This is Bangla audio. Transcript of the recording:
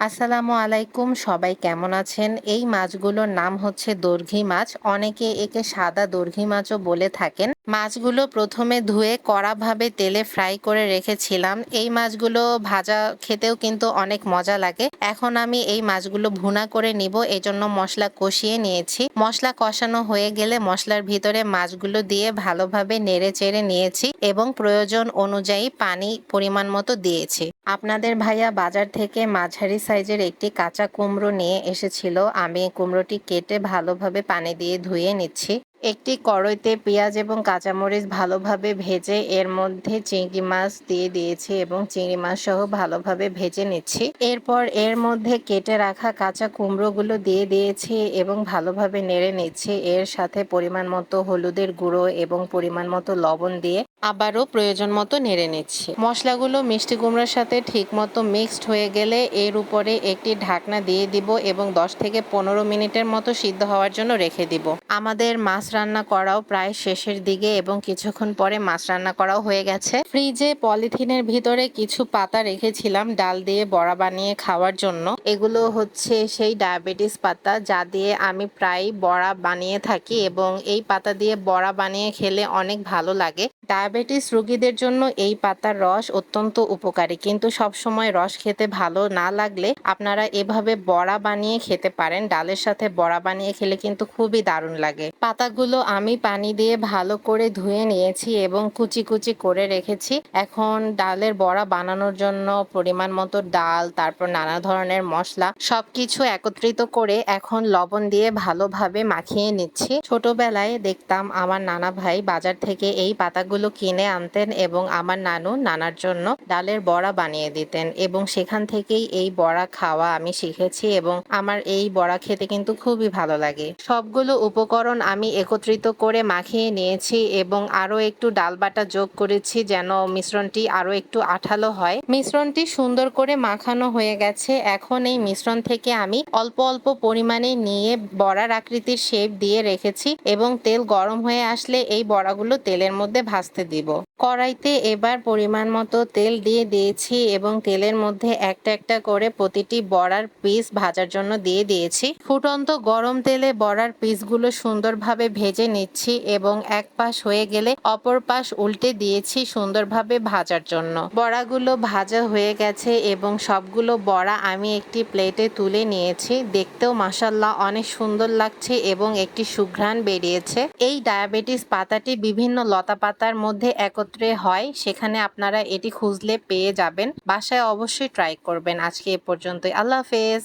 আসসালামু আলাইকুম, সবাই কেমন আছেন? এই মাছগুলোর নাম হচ্ছে দর্ঘি মাছ। অনেকে একে সাদা দর্ঘি মাছও বলে থাকেন। মাছগুলো প্রথমে ধুয়ে কড়াভাবে তেলে ফ্রাই করে রেখেছিলাম। এই মাছগুলো ভাজা খেতেও কিন্তু অনেক মজা লাগে। এখন আমি এই মাছগুলো ভুনা করে নিব, এজন্য মশলা কষিয়ে নিয়েছি। মশলা কষানো হয়ে গেলে মশলার ভিতরে মাছগুলো দিয়ে ভালোভাবে নেড়ে চেড়ে নিয়েছি এবং প্রয়োজন অনুযায়ী পানি পরিমাণ মতো দিয়েছি। আপনাদের ভাইয়া বাজার থেকে মাঝারি সাইজের একটি কাঁচা কুমড়ো নিয়ে এসেছিল। আমি কুমড়োটি কেটে ভালোভাবে পানি দিয়ে ধুয়ে নিচ্ছি। একটি কড়াইতে পেঁয়াজ এবং কাঁচামরিচ ভালোভাবে ভেজে এর মধ্যে চিংড়ি মাছ দিয়ে দিয়েছি এবং চিংড়ি মাছ সহ ভালোভাবে ভেজে নিচ্ছি। এরপর এর মধ্যে কেটে রাখা কাঁচা কুমড়োগুলো দিয়ে দিয়েছি এবং ভালোভাবে নেড়ে নিচ্ছি। এর সাথে পরিমাণ মতো হলুদের গুঁড়ো এবং পরিমাণ মতো লবণ দিয়ে আবারও প্রয়োজন মতো নেড়ে নিচ্ছি। মশলাগুলো মিষ্টি কুমড়োর সাথে ঠিক মতো মিক্সড হয়ে গেলে এর উপরে একটি ঢাকনা দিয়ে দিব এবং দশ থেকে পনেরো মিনিটের মতো সিদ্ধ হওয়ার জন্য রেখে দিব। আমাদের মাছ রান্না করাও প্রায় শেষের দিকে এবং কিছুক্ষণ পরে মাছ রান্না করাও হয়ে গেছে। ফ্রিজে পলিথিনের ভিতরে কিছু পাতা রেখেছিলাম ডাল দিয়ে বড়া বানিয়ে খাওয়ার জন্য। এগুলো হচ্ছে সেই ডায়াবেটিস পাতা যা দিয়ে আমি প্রায় বড়া বানিয়ে থাকি এবং এই পাতা দিয়ে বড়া বানিয়ে খেলে অনেক ভালো লাগে। ডায়াবেটিস রোগীদের জন্য এই পাতার রস অত্যন্ত উপকারী। কিন্তু সব সময় রস খেতে ভালো না লাগলে আপনারা এভাবে বড়া বানিয়ে খেতে পারেন। ডালের সাথে বড়া বানিয়ে খেলে কিন্তু খুবই দারুণ লাগে। পাতাগুলো আমি পানি দিয়ে ভালো করে ধুয়ে নিয়েছি এবং কুচি কুচি করে রেখেছি। এখন ডালের বড়া বানানোর জন্য পরিমাণ মতো ডাল, তারপর নানা ধরনের মশলা সবকিছু একত্রিত করে এখন লবণ দিয়ে ভালোভাবে মাখিয়ে নিচ্ছি। ছোটবেলায় দেখতাম আমার নানা ভাই বাজার থেকে এই পাতাগুলো কিনে আনতেন এবং আমার নানু নানার জন্য ডালের বড়া বানিয়ে দিতেন এবং সেখান থেকেই এই বড়া খাওয়া আমি শিখেছি এবং আমার এই বড়া খেতে কিন্তু খুবই ভালো লাগে। সবগুলো উপকরণ আমি একত্রিত করে মাখিয়ে নিয়েছি এবং আরও একটু ডাল বাটা যোগ করেছি যেন মিশ্রণটি আরও একটু আঠালো হয়। মিশ্রণটি সুন্দর করে মাখানো হয়ে গেছে। এখন এই মিশ্রণ থেকে আমি অল্প অল্প পরিমাণে নিয়ে বড়ার আকৃতির শেপ দিয়ে রেখেছি এবং তেল গরম হয়ে আসলে এই বড়াগুলো তেলের মধ্যে ভাজতে দিব। কড়াইতে এবার পরিমাণ মতো তেল দিয়ে দিয়েছি এবং তেলের মধ্যে একটা একটা করে প্রতিটি বড়ার পিস ভাজার জন্য দিয়ে দিয়েছি। ফুটন্ত গরম তেলে বড়ার পিসগুলো সুন্দরভাবে ভেজে নিচ্ছি এবং এক পাশ হয়ে গেলে অপর পাশ উল্টে দিয়েছি সুন্দরভাবে ভাজার জন্য। বড়াগুলো ভাজা হয়ে গেছে এবং সবগুলো বড়া আমি একটি প্লেটে তুলে নিয়েছি। দেখতেও মাসাল্লাহ অনেক সুন্দর লাগছে এবং একটি সুঘ্রাণ বেরিয়েছে। এই ডায়াবেটিস পাতাটি বিভিন্ন লতা পাতার মধ্যে একত্রে হয়, সেখানে আপনারা এটি খুঁজলে পেয়ে যাবেন। বাসায় অবশ্যই ট্রাই করবেন। আজকে এ পর্যন্তই। আল্লাহ হাফেজ।